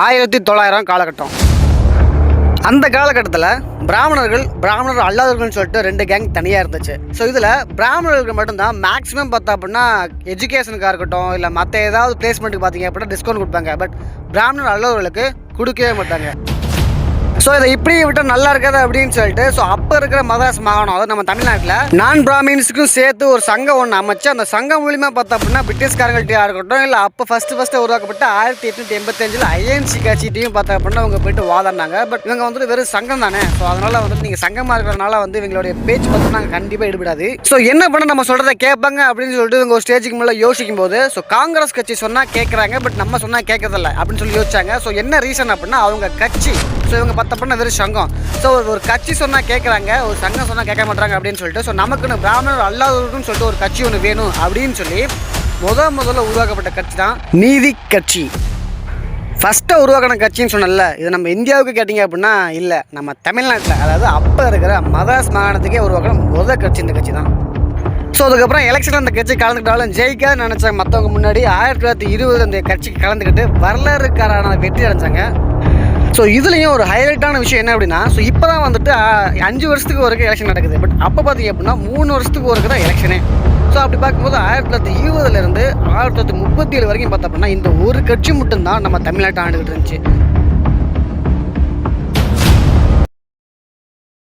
ஆயிரத்தி தொள்ளாயிரம் காலகட்டம். அந்த காலகட்டத்தில் பிராமணர்கள் பிராமணர் அல்லாதவர்கள்னு சொல்லிட்டு ரெண்டு கேங் தனியாக இருந்துச்சு. ஸோ இதில் பிராமணர்களுக்கு மட்டும்தான் மேக்ஸிமம் பார்த்தா அப்படின்னா எஜுகேஷனுக்காக இருக்கட்டும் இல்லை மற்ற ஏதாவது பிளேஸ்மெண்ட்டுக்கு பார்த்தீங்க அப்படின்னா டிஸ்கவுண்ட் கொடுப்பாங்க. பட் பிராமணர் அல்லாதவர்களுக்கு கொடுக்கவே மாட்டாங்க. ஸோ இதை இப்படி விட்டு நல்லா இருக்காது அப்படின்னு சொல்லிட்டு ஸோ அப்போ இருக்கிற மதராஸ் மாகாணம் அதாவது நம்ம தமிழ்நாட்டில் நான் பிராமின்ஸுக்கும் சேர்த்து ஒரு சங்கம் ஒன்று அமைச்சு அந்த சங்கம் மூலியமாக பார்த்தோம் அப்படின்னா பிரிட்டிஷ்காரங்கள்டியாக இருக்கட்டும் இல்லை அப்போ ஃபஸ்ட்டு ஃபஸ்ட்டு உருவாக்கப்பட்ட ஆயிரத்தி எட்நூற்றி எண்பத்தஞ்சில் ஐஎன்சி கட்சிட்டையும் பார்த்தோம் அப்படின்னா அவங்க போயிட்டு வாதாடினாங்க. பட் இவங்க வந்துட்டு வெறும் சங்கம் தானே. ஸோ அதனால் வந்துட்டு நீங்கள் சங்கமாக இருக்கிறனால வந்து இவங்களுடைய பேச்சு பார்த்து நாங்கள் கண்டிப்பாக ஈடுபடாது ஸோ என்ன பண்ண நம்ம சொல்கிறத கேட்பாங்க அப்படின்னு சொல்லிட்டு இவங்க ஒரு ஸ்டேஜுக்கு மேலே யோசிக்கும் போது ஸோ காங்கிரஸ் கட்சி சொன்னால் கேட்குறாங்க பட் நம்ம சொன்னால் கேட்கறதில்ல அப்படின்னு சொல்லி யோசிச்சாங்க. ஸோ என்ன ரீசன் அப்படின்னா அவங்க கட்சி ஸோ இவங்க பத்த வெறும் சங்கம். ஸோ ஒரு கட்சி சொன்னால் கேட்குறாங்க ஒரு சங்கம் சொன்னால் கேட்க மாட்டாங்க அப்படின்னு சொல்லிட்டு ஸோ நமக்குன்னு பிராமணர் அல்லாதவர்களும் சொல்லிட்டு ஒரு கட்சி ஒன்று வேணும் அப்படின்னு சொல்லி முத முதல்ல உருவாக்கப்பட்ட கட்சி தான் நீதி கட்சி. ஃபஸ்ட்டாக உருவாக்கின கட்சின்னு சொன்னல இது நம்ம இந்தியாவுக்கு கேட்டிங்க அப்படின்னா இல்லை நம்ம தமிழ்நாட்டில் அதாவது அப்போ இருக்கிற மதராஸ் மாகாணத்துக்கே உருவாக்கின முதல் கட்சி இந்த கட்சி தான். ஸோ அதுக்கப்புறம் எலெக்ஷனில் அந்த கட்சி கலந்துக்கிட்டாலும் ஜெயிக்க நினச்சாங்க மற்றவங்க முன்னாடி ஆயிரத்தி தொள்ளாயிரத்தி இருபது அந்த கட்சிக்கு கலந்துக்கிட்டு வரலாறுக்காரான வெற்றி அடைஞ்சாங்க. ஸோ இதுலேயும் ஒரு ஹைலைட்டான விஷயம் என்ன அப்படின்னா ஸோ இப்போ தான் வந்துட்டு அஞ்சு வருஷத்துக்கு ஒருக்க எலெக்ஷன் நடக்குது. பட் அப்போ பார்த்தீங்க அப்படின்னா மூணு வருஷத்துக்கு ஒருக்க தான் எலெக்ஷனே ஸோ அப்படி பார்க்கும்போது ஆயிரத்தி தொள்ளாயிரத்தி இருபதுலேருந்து ஆயிரத்தி தொள்ளாயிரத்தி முப்பத்தி ஏழு வரைக்கும் பார்த்தோம்னா அப்படின்னா இந்த ஒரு கட்சி மட்டும்தான் நம்ம தமிழ்நாட்டை ஆண்டுகிட்டு இருந்துச்சு.